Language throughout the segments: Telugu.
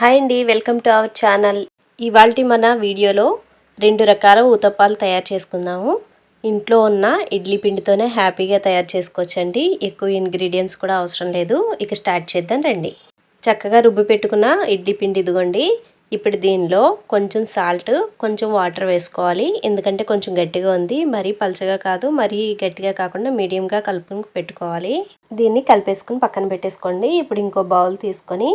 హాయ్ అండి వెల్కమ్ టు అవర్ ఛానల్. ఇవాళ మన వీడియోలో రెండు రకాల ఊతప్పాలు తయారు చేసుకుందాము. ఇంట్లో ఉన్న ఇడ్లీ పిండితోనే హ్యాపీగా తయారు చేసుకోవచ్చండి. ఎక్కువ ఇంగ్రీడియంట్స్ కూడా అవసరం లేదు. ఇక స్టార్ట్ చేద్దాం రండి. చక్కగా రుబ్బి పెట్టుకున్న ఇడ్లీ పిండి ఇదిగోండి. ఇప్పుడు దీనిలో కొంచెం సాల్ట్ కొంచెం వాటర్ వేసుకోవాలి. ఎందుకంటే కొంచెం గట్టిగా ఉంది. మరీ పలచగా కాదు మరీ గట్టిగా కాకుండా మీడియంగా కలుపుకుని పెట్టుకోవాలి. దీన్ని కలిపేసుకుని పక్కన పెట్టేసుకోండి. ఇప్పుడు ఇంకో బౌల్ తీసుకొని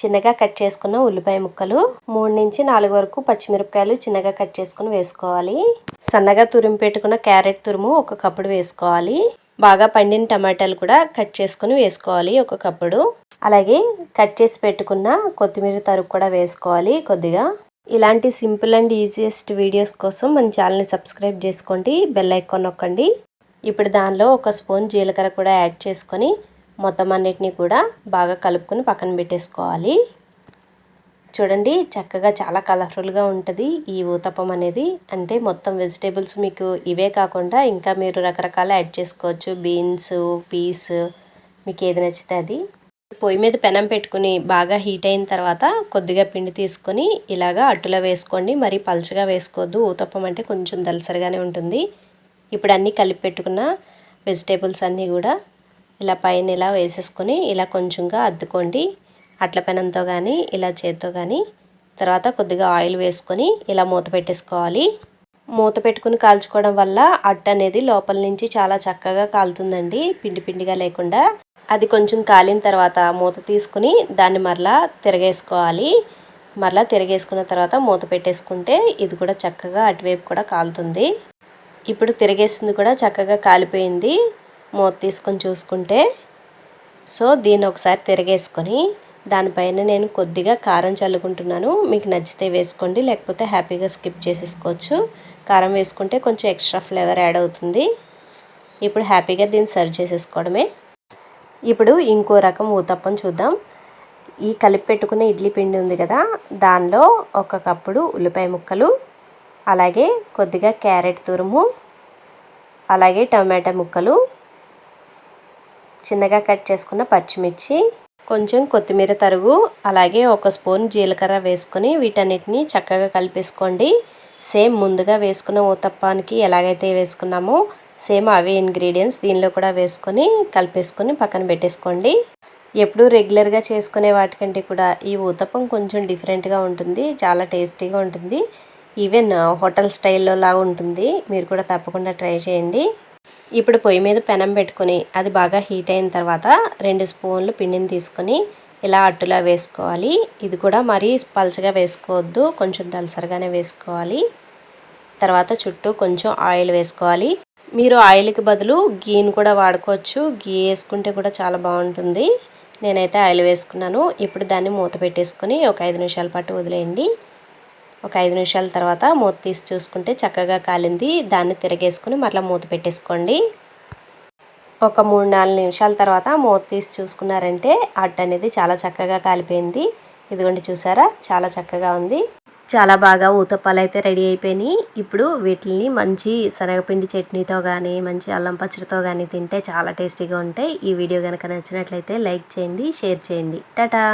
చిన్నగా కట్ చేసుకున్న ఉల్లిపాయ ముక్కలు మూడు నుంచి నాలుగు వరకు పచ్చిమిరపకాయలు చిన్నగా కట్ చేసుకుని వేసుకోవాలి. సన్నగా తురిమి పెట్టుకున్న క్యారెట్ తురుము ఒక కప్పుడు వేసుకోవాలి. బాగా పండిన టమాటాలు కూడా కట్ చేసుకుని వేసుకోవాలి ఒక కప్పుడు. అలాగే కట్ చేసి పెట్టుకున్న కొత్తిమీర తరుగు కూడా వేసుకోవాలి కొద్దిగా. ఇలాంటి సింపుల్ అండ్ ఈజియెస్ట్ వీడియోస్ కోసం మన ఛానల్ని సబ్స్క్రైబ్ చేసుకోండి బెల్ ఐకాన్ నొక్కండి. ఇప్పుడు దానిలో ఒక స్పూన్ జీలకర్ర కూడా యాడ్ చేసుకొని మొత్తం అన్నిటినీ కూడా బాగా కలుపుకొని పక్కన పెట్టేసుకోవాలి. చూడండి చక్కగా చాలా కలర్ఫుల్గా ఉంటుంది ఈ ఊతప్పం అనేది. అంటే మొత్తం వెజిటేబుల్స్ మీకు ఇవే కాకుండా ఇంకా మీరు రకరకాల యాడ్ చేసుకోవచ్చు. బీన్స్ పీస్ మీకు ఏది నచ్చితే అది. పొయ్యి మీద పెనం పెట్టుకుని బాగా హీట్ అయిన తర్వాత కొద్దిగా పిండి తీసుకొని ఇలాగా అట్టులో వేసుకోండి. మరి పలుచగా వేసుకోవద్దు. ఊతప్పం అంటే కొంచెం దలసరిగానే ఉంటుంది. ఇప్పుడు అన్నీ కలిపి పెట్టుకున్న వెజిటేబుల్స్ అన్నీ కూడా ఇలా పైన ఇలా వేసేసుకొని ఇలా కొంచెంగా అద్దుకోండి. అట్ల పెనంతో కానీ ఇలా చేత్తో కానీ తర్వాత కొద్దిగా ఆయిల్ వేసుకొని ఇలా మూత పెట్టేసుకోవాలి. మూత పెట్టుకుని కాల్చుకోవడం వల్ల అట్ట అనేది లోపల నుంచి చాలా చక్కగా కాలుతుందండి పిండి పిండిగా లేకుండా. అది కొంచెం కాలిన తర్వాత మూత తీసుకుని దాన్ని మరలా తిరగేసుకోవాలి. మరలా తిరగేసుకున్న తర్వాత మూత పెట్టేసుకుంటే ఇది కూడా చక్కగా అటువైపు కూడా కాలుతుంది. ఇప్పుడు తిరగేసింది కూడా చక్కగా కాలిపోయింది. మూత తీసుకొని చూసుకుంటే సో దీన్ని ఒకసారి తిరగేసుకొని దానిపైన నేను కొద్దిగా కారం చల్లుకుంటున్నాను. మీకు నచ్చితే వేసుకోండి లేకపోతే హ్యాపీగా స్కిప్ చేసేసుకోవచ్చు. కారం వేసుకుంటే కొంచెం ఎక్స్ట్రా ఫ్లేవర్ యాడ్ అవుతుంది. ఇప్పుడు హ్యాపీగా దీన్ని సర్వ్ చేసేసుకోవడమే. ఇప్పుడు ఇంకో రకం ఊతప్పం చూద్దాం. ఈ కలిపి పెట్టుకున్న ఇడ్లీ పిండి ఉంది కదా దానిలో ఒక కప్పుడు ఉల్లిపాయ ముక్కలు అలాగే కొద్దిగా క్యారెట్ తురుము అలాగే టమాటా ముక్కలు చిన్నగా కట్ చేసుకున్న పచ్చిమిర్చి కొంచెం కొత్తిమీర తరుగు అలాగే ఒక స్పూన్ జీలకర్ర వేసుకొని వీటన్నిటిని చక్కగా కలిపేసుకోండి. సేమ్ ముందుగా వేసుకున్న ఊతప్పానికి ఎలాగైతే వేసుకున్నామో సేమ్ అవే ఇంగ్రీడియంట్స్ దీనిలో కూడా వేసుకొని కలిపేసుకొని పక్కన పెట్టేసుకోండి. ఎప్పుడు రెగ్యులర్గా చేసుకునే వాటికంటే కూడా ఈ ఊతప్పం కొంచెం డిఫరెంట్గా ఉంటుంది చాలా టేస్టీగా ఉంటుంది. ఈవెన్ హోటల్ స్టైల్లో లాగా ఉంటుంది మీరు కూడా తప్పకుండా ట్రై చేయండి. ఇప్పుడు పొయ్యి మీద పెనం పెట్టుకొని అది బాగా హీట్ అయిన తర్వాత రెండు స్పూన్లు పిండిని తీసుకొని ఇలా అట్టులా వేసుకోవాలి. ఇది కూడా మరీ పలచగా వేసుకోవద్దు కొంచెం దలసరిగానే వేసుకోవాలి. తర్వాత చుట్టూ కొంచెం ఆయిల్ వేసుకోవాలి. మీరు ఆయిల్కి బదులు గీని కూడా వాడుకోవచ్చు. గీ వేసుకుంటే కూడా చాలా బాగుంటుంది. నేనైతే ఆయిల్ వేసుకున్నాను. ఇప్పుడు దాన్ని మూత పెట్టేసుకొని ఒక ఐదు నిమిషాల పాటు వదిలేయండి. ఒక ఐదు నిమిషాల తర్వాత మూత తీసి చూసుకుంటే చక్కగా కాలింది. దాన్ని తిరగేసుకుని మరలా మూత పెట్టేసుకోండి. ఒక మూడు నాలుగు నిమిషాల తర్వాత మూత తీసి చూసుకున్నారంటే అట్ట అనేది చాలా చక్కగా కాలిపోయింది. ఇదిగోండి చూసారా? చాలా చక్కగా ఉంది. చాలా బాగా ఊతప్పాలు అయితే రెడీ అయిపోయినాయి. ఇప్పుడు వీటిని మంచి శనగపిండి చట్నీతో కానీ మంచి అల్లం పచ్చడితో కానీ తింటే చాలా టేస్టీగా ఉంటాయి. ఈ వీడియో కనుక నచ్చినట్లయితే లైక్ చేయండి షేర్ చేయండి. టాటా!